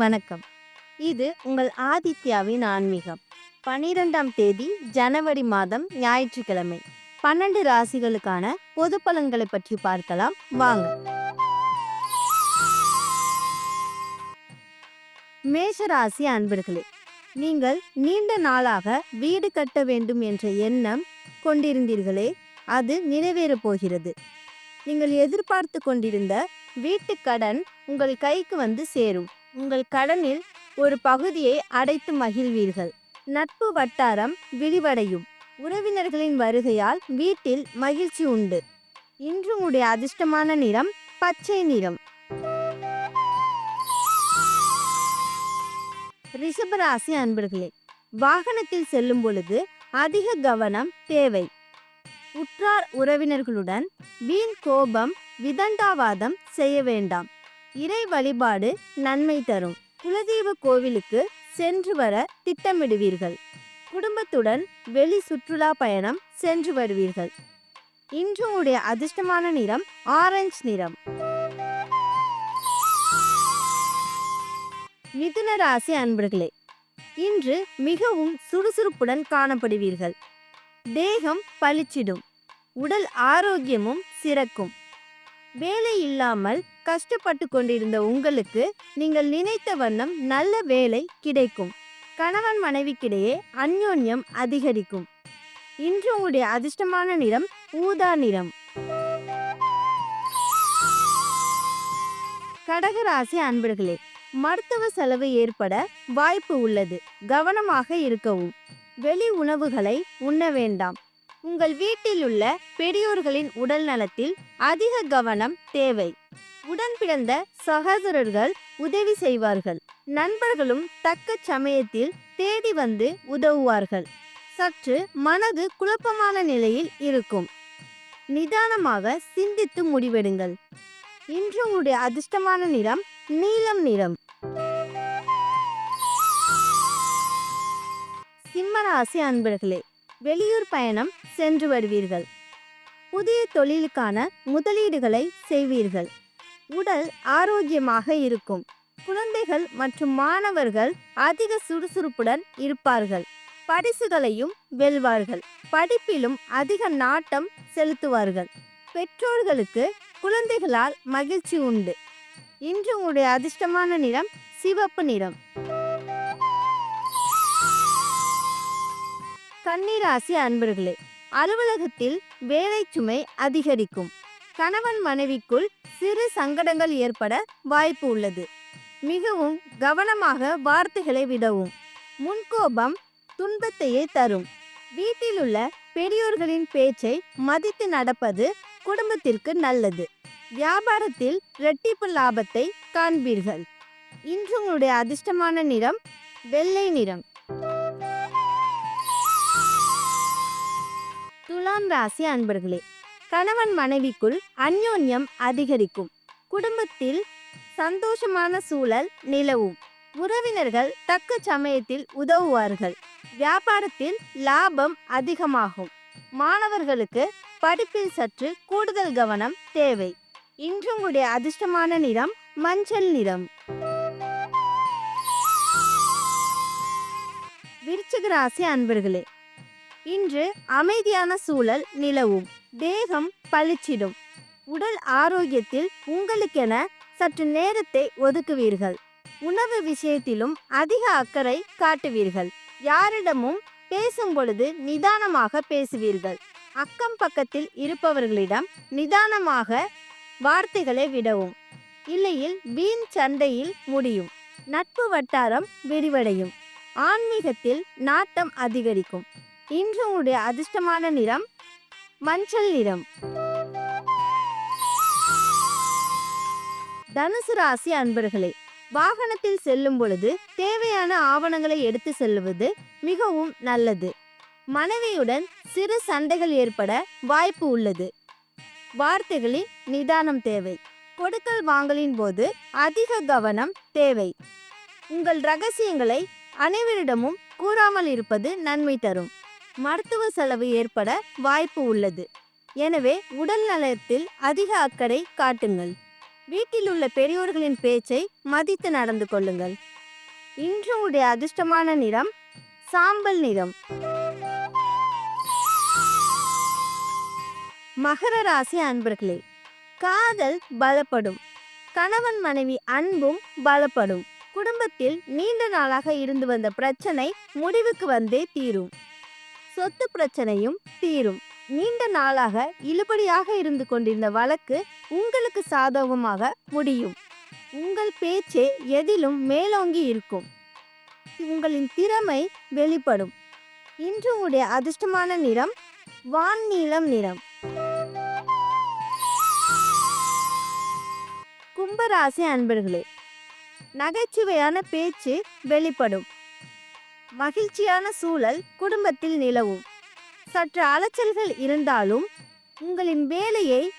வணக்கம். இது உங்கள் ஆதித்யாவின் ஆன்மீகம். பனிரெண்டாம் தேதி ஜனவரி மாதம் ஞாயிற்றுக்கிழமை. பன்னெண்டு ராசிகளுக்கான பொது பலன்களை பற்றி பார்க்கலாம். வாங்க. மேஷ ராசி அன்பர்களே நீங்கள் நீண்ட நாளாக வீடு கட்ட வேண்டும் என்ற எண்ணம் கொண்டிருந்தீர்களே அது நிறைவேறப் போகிறது. நீங்கள் எதிர்பார்த்து கொண்டிருந்த வீட்டு கடன் உங்கள் கைக்கு வந்து சேரும். உங்கள் கடனில் ஒரு பகுதியை அடைத்து மகிழ்வீர்கள். நட்பு வட்டாரம் விரிவடையும். உறவினர்களின் வருகையால் வீட்டில் மகிழ்ச்சி உண்டு. இன்று உடைய அதிர்ஷ்டமான நிறம் பச்சை நிறம். ரிஷபராசி அன்பர்களே வாகனத்தில் செல்லும் பொழுது அதிக கவனம் தேவை. உற்றார் உறவினர்களுடன் வீண் கோபம் விதண்டாவாதம் செய்ய வேண்டாம். இறை வழிபாடு நன்மை தரும். குலதெய்வ கோவிலுக்கு சென்று வர திட்டமிடுவீர்கள். குடும்பத்துடன் வெளி சுற்றுலா பயணம் சென்று வருவீர்கள். இன்று உடைய அதிர்ஷ்டமான நிறம் ஆரஞ்சு நிறம். மிதுன ராசி அன்பர்களே இன்று மிகவும் சுறுசுறுப்புடன் காணப்படுவீர்கள். தேகம் பளிச்சிடும். உடல் ஆரோக்கியமும் சிறக்கும். வேலை இல்லாமல் கஷ்டப்பட்டு கொண்டிருந்த உங்களுக்கு நீங்கள் நினைத்த வண்ணம் நல்ல வேலை கிடைக்கும். கணவன் மனைவிக்கிடையே அந்யோன்யம் அதிகரிக்கும். இன்று உங்களுடைய அதிர்ஷ்டமான நிறம் ஊதா நிறம். கடகராசி அன்பர்களே மருத்துவ செலவு ஏற்பட வாய்ப்பு உள்ளது. கவனமாக இருக்கவும். வெளி உணவுகளை உண்ண வேண்டாம். உங்கள் வீட்டில் உள்ள பெரியோர்களின் உடல் நலத்தில் அதிக கவனம் தேவை. உடன் பிறந்த சகோதரர்கள் உதவி செய்வார்கள். நண்பர்களும் தக்க சமயத்தில் தேடி வந்து உதவுவார்கள். சற்று மனது குழப்பமான நிலையில் இருக்கும். நிதானமாக சிந்தித்து முடிவெடுங்கள். இன்று உங்களுடைய அதிர்ஷ்டமான நிறம் நீலம் நிறம். சிம்மராசி அன்பர்களே வெளியூர் பயணம் சென்று வருவீர்கள். புதிய தொழிலுக்கான முதலீடுகளை செய்வீர்கள். உடல் ஆரோக்கியமாக இருக்கும். குழந்தைகள் மற்றும் மாணவர்கள் அதிக சுறுசுறுப்புடன் இருப்பார்கள். பரிசுகளையும் வெல்வார்கள். படிப்பிலும் அதிக நாட்டம் செலுத்துவார்கள். பெற்றோர்களுக்கு குழந்தைகளால் மகிழ்ச்சி உண்டு. இன்று உங்களுடைய அதிர்ஷ்டமான நிறம் சிவப்பு நிறம். கன்னிராசி அன்பர்களே அலுவலகத்தில் வேலை சுமை அதிகரிக்கும். கணவன் மனைவிக்குள் சிறு சங்கடங்கள் ஏற்பட வாய்ப்பு உள்ளது. மிகவும் கவனமாக வார்த்தைகளை விடவும். முன்கோபம் துன்பத்தையே தரும். வீட்டிலுள்ள பெரியோர்களின் பேச்சை மதித்து நடப்பது குடும்பத்திற்கு நல்லது. வியாபாரத்தில் இரட்டிப்பு லாபத்தை காண்பீர்கள். இன்று உங்களுடைய அதிர்ஷ்டமான நிறம் வெள்ளை நிறம். துலாம் ராசி அன்பர்களே கணவன் மனைவிக்குள் அந்யோன்யம் அதிகரிக்கும். குடும்பத்தில் சந்தோஷமான சூழல் நிலவும். உறவினர்கள் தக்க சமயத்தில் உதவுவார்கள். வியாபாரத்தில் லாபம் அதிகமாகும். மாணவர்களுக்கு படிப்பில் சற்று கூடுதல் கவனம் தேவை. இன்று உங்களுடைய அதிர்ஷ்டமான நிறம் மஞ்சள் நிறம். விருச்சிக ராசி அன்பர்களே இன்று அமைதியான சூழல் நிலவும். தேகம் பளிச்சிடும். உடல் ஆரோக்கியத்தில் உங்களுக்கென சற்று நேரத்தை ஒதுக்குவீர்கள். உணவு விஷயத்திலும் அதிக அக்கறை காட்டுவீர்கள். யாரிடமும் பேசும் பொழுது நிதானமாக பேசுவீர்கள். அக்கம் பக்கத்தில் இருப்பவர்களிடம் நிதானமாக வார்த்தைகளை விடவும். இல்லையில் வீண் சண்டையில் முடியும். நட்பு வட்டாரம் விரிவடையும். ஆன்மீகத்தில் நாட்டம் அதிகரிக்கும். இன்று உங்களுடைய அதிர்ஷ்டமான நிறம் மஞ்சள் நிறம். தனுசு ராசி அன்பர்களே வாகனத்தில் செல்லும் பொழுது தேவையான ஆவணங்களை எடுத்து செல்வது மிகவும் நல்லது. மனைவியுடன் சிறு சண்டைகள் ஏற்பட வாய்ப்பு உள்ளது. வார்த்தைகளில் நிதானம் தேவை. கொடுக்கல் வாங்கலின் போது அதிக கவனம் தேவை. உங்கள் ரகசியங்களை அனைவரிடமும் கூறாமல் இருப்பது நன்மை தரும். மருத்துவ செலவு ஏற்பட வாய்ப்பு உள்ளது. எனவே உடல் நலத்தில் அதிக அக்கறை காட்டுங்கள். வீட்டில் உள்ள பெரியோர்களின் பேச்சை மதித்து நடந்து கொள்ளுங்கள். இன்று உடைய அதிர்ஷ்டமான நிறம் சாம்பல் நிறம். மகர ராசி அன்பர்களே காதல் பலப்படும். கணவன் மனைவி அன்பும் பலப்படும். குடும்பத்தில் நீண்ட நாளாக இருந்து வந்த பிரச்சனை முடிவுக்கு வந்தே தீரும். சொத்து பிரச்சனையும் தீரும். நீண்ட நாளாக இழுபடியாக இருந்து கொண்டிருந்த வழக்கு உங்களுக்கு சாதகமாக முடியும். உங்கள் பேச்சே எதிலும் மேலோங்கி இருக்கும். உங்களின் திறமை வெளிப்படும். இன்று உங்களுடைய அதிர்ஷ்டமான நிறம் வான் நீளம் நிறம். கும்பராசி அன்பர்களே நகைச்சுவையான பேச்சு வெளிப்படும். மகிழ்ச்சியான சூழல் குடும்பத்தில் நிலவும். சற்று அலைச்சல்கள் இருந்தாலும் உங்களின் வேலையை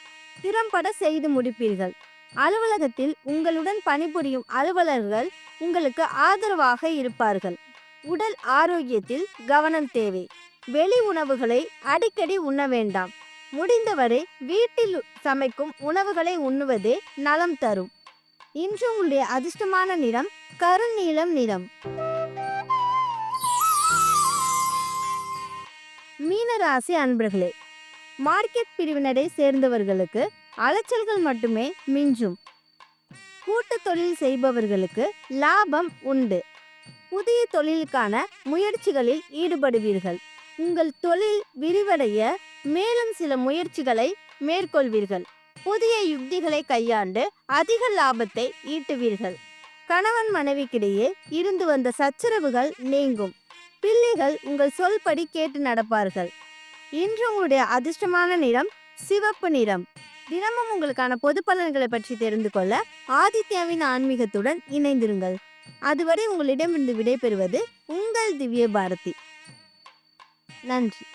திறம்பட செய்து முடிப்பீர்கள். அலுவலகத்தில் உங்களுடன் பணிபுரியும் அலுவலர்கள் உங்களுக்கு ஆதரவாக இருப்பார்கள். உடல் ஆரோக்கியத்தில் கவனம் தேவை. வெளி உணவுகளை அடிக்கடி உண்ண வேண்டாம். முடிந்தவரை வீட்டில் சமைக்கும் உணவுகளை உண்ணுவதே நலம் தரும். இன்று உங்களுடைய அதிர்ஷ்டமான நிறம் கருநீலம் நிறம். ராசி அன்பர்களே மார்க்கெட் பிரிவினரை சேர்ந்தவர்களுக்கு அலைச்சல்கள் மட்டுமே மிஞ்சும். கூட்டு தொழில் செய்பவர்களுக்கு லாபம் உண்டு. புதிய தொழிலுக்கான முயற்சிகளில் ஈடுபடுவீர்கள். உங்கள் தொழில் விரிவடைய மேலும் சில முயற்சிகளை மேற்கொள்வீர்கள். புதிய யுக்திகளை கையாண்டு அதிக லாபத்தை ஈட்டுவீர்கள். கணவன் மனைவிக்கிடையே இருந்து வந்த சச்சரவுகள் நீங்கும். பிள்ளைகள் உங்கள் சொல்படி கேட்டு நடப்பார்கள். இன்று உங்களுடைய அதிர்ஷ்டமான நிறம் சிவப்பு நிறம். தினமும் உங்களுக்கான பொது பலன்களை பற்றி தெரிந்து கொள்ள ஆதித்யாவின் ஆன்மீகத்துடன் இணைந்திருங்கள். அதுவரை உங்களிடமிருந்து விடைபெறுவது உங்கள் திவ்ய பாரதி நன்றி.